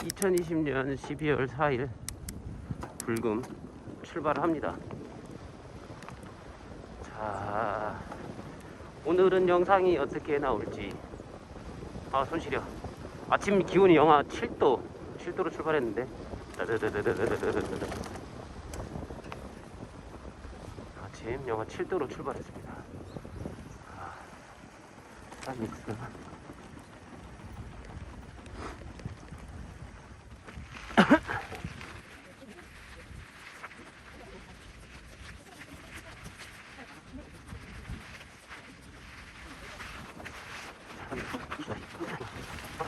2020년 12월 4일 불금 출발합니다. 자, 오늘은 영상이 어떻게 나올지. 아, 손 시려. 아침 기온이 영하 7도, 7도로 출발했는데. 아침 영하 7도로 출발했습니다. 아, 딱 믹스.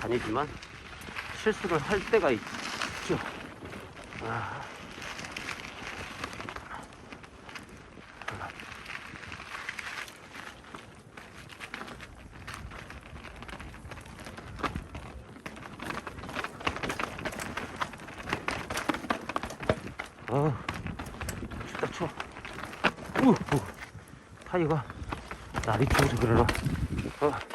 있어. 아니지만 실수를 할 때가 있죠. 아. 아, 춥다 추워. 우, 우. 타이어가 날이 추워서 그러나. 어.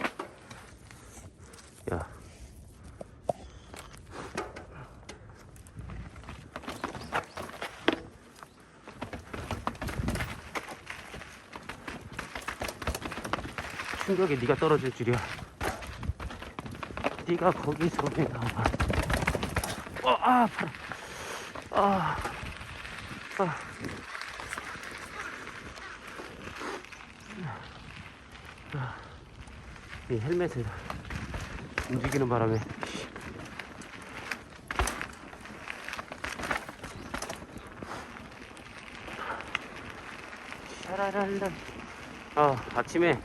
충격에 네가 떨어질 줄이야. 네가 거기서 왜 나와? 어, 아, 팔. 아, 아. 아. 이 헬멧을 움직이는 바람에 씨. 샤라랄라 어, 아침에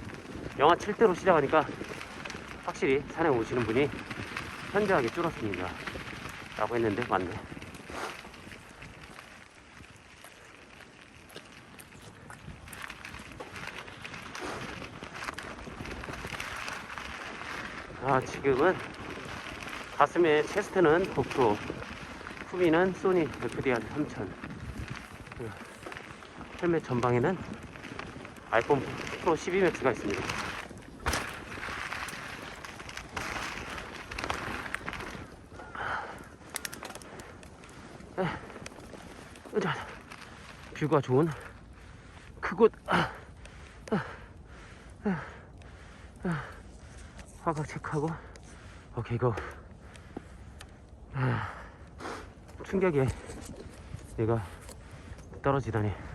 영하 7도로 시작하니까 확실히 산에 오시는 분이 현저하게 줄었습니다. 라고 했는데 맞네. 아 지금은 가슴에 체스트는 고프로 후미는 소니 FDR 3000그 헬멧 전방에는 아이폰 프로 12맥스가 있습니다 에, 으자, 뷰가 좋은 그곳 아, 아, 아, 아. 화각 체크하고 오케이 고 아, 충격에 얘가 떨어지다니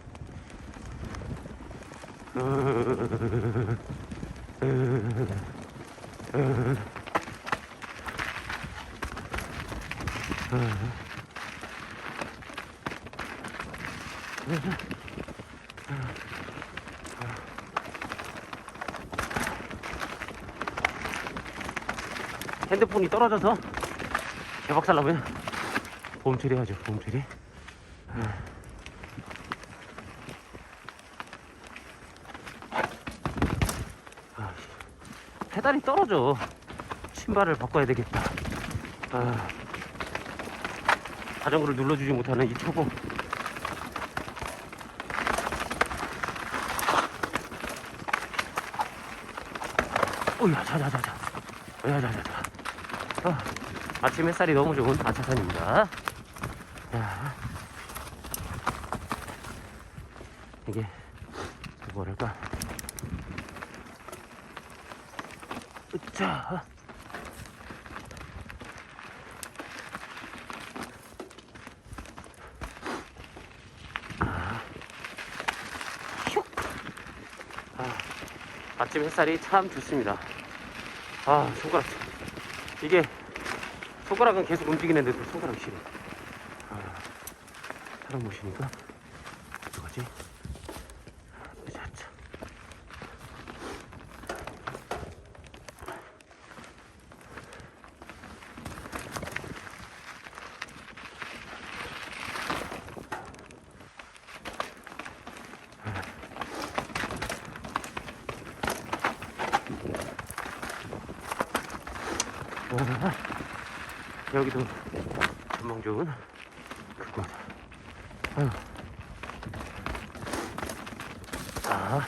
핸드폰이 떨어져서 개박살 나면 보험 처리하죠 보험 처리 페달이 떨어져. 신발을 바꿔야 되겠다. 아, 자전거를 눌러주지 못하는 이 초보. 오야 자자자자. 야자자자. 아, 아침 햇살이 너무 좋은 아차산입니다. 야. 이게 뭐랄까 으짜 아. 아침 햇살이 참 좋습니다 아 손가락 이게 손가락은 계속 움직이는데도 손가락이 싫어 아, 사람 모시니까 어떡하지? 자, 자. 아, 여기도 전망 좋은 그곳. 아유. 아.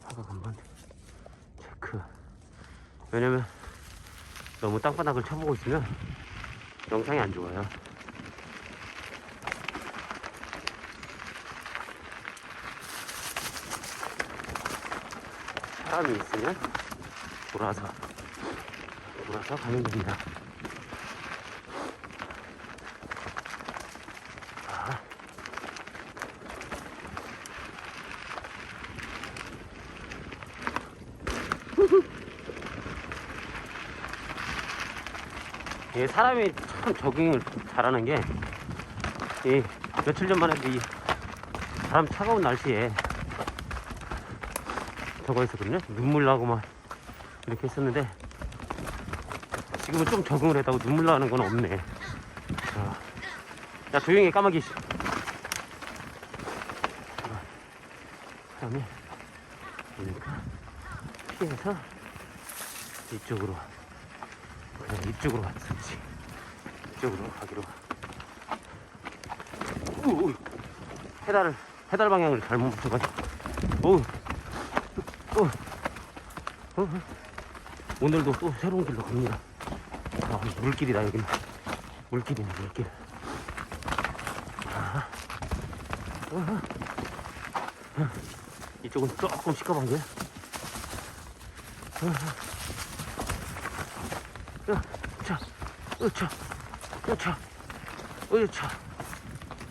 사각 한번 체크. 왜냐면 너무 땅바닥을 쳐보고 있으면 영상이 안 좋아요. 사람이 있으면 돌아서 돌아서 가면 됩니다. 자. 이 사람이 참 적응을 잘하는 게, 이 며칠 전만 해도 이 바람 차가운 날씨에 저거 했었거든요. 눈물 나고 막 이렇게 했었는데, 지금은 좀 적응을 했다고 눈물 나는 건 없네. 어. 야, 조용히 해, 까마귀. 씨. 어. 사람이 오니까 피해서 이쪽으로 그냥 이쪽으로 갔었지. 이쪽으로 가기로. 우, 우. 페달을 페달 방향을 잘못 붙여가지고. 오, 오, 어, 어. 오늘도 또 새로운 길로 갑니다. 아, 물길이다 여기는. 물길이네 물길. 아, 어, 어. 이쪽은 조금 시커먼 게. 으차, 으차, 으차, 으차.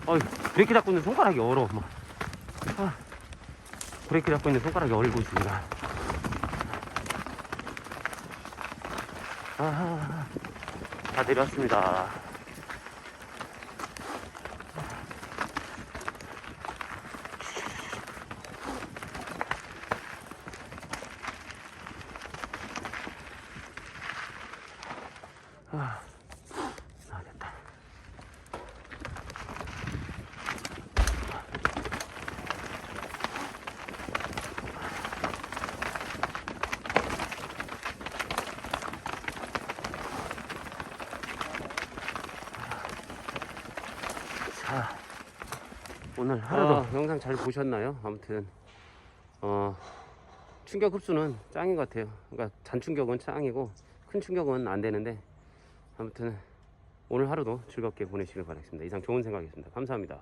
어이, 브레이크 잡고 있는 손가락이 얼어. 뭐. 아, 브레이크 잡고 있는 손가락이 얼고 있습니다. 아, 다 내려왔습니다. 아, 아 오늘 하루도 영상 잘 보셨나요? 아무튼 어 충격 흡수는 짱인 것 같아요. 그러니까 잔충격은 짱이고 큰 충격은 안 되는데 아무튼 오늘 하루도 즐겁게 보내시길 바라겠습니다. 이상 좋은 생각이었습니다. 감사합니다.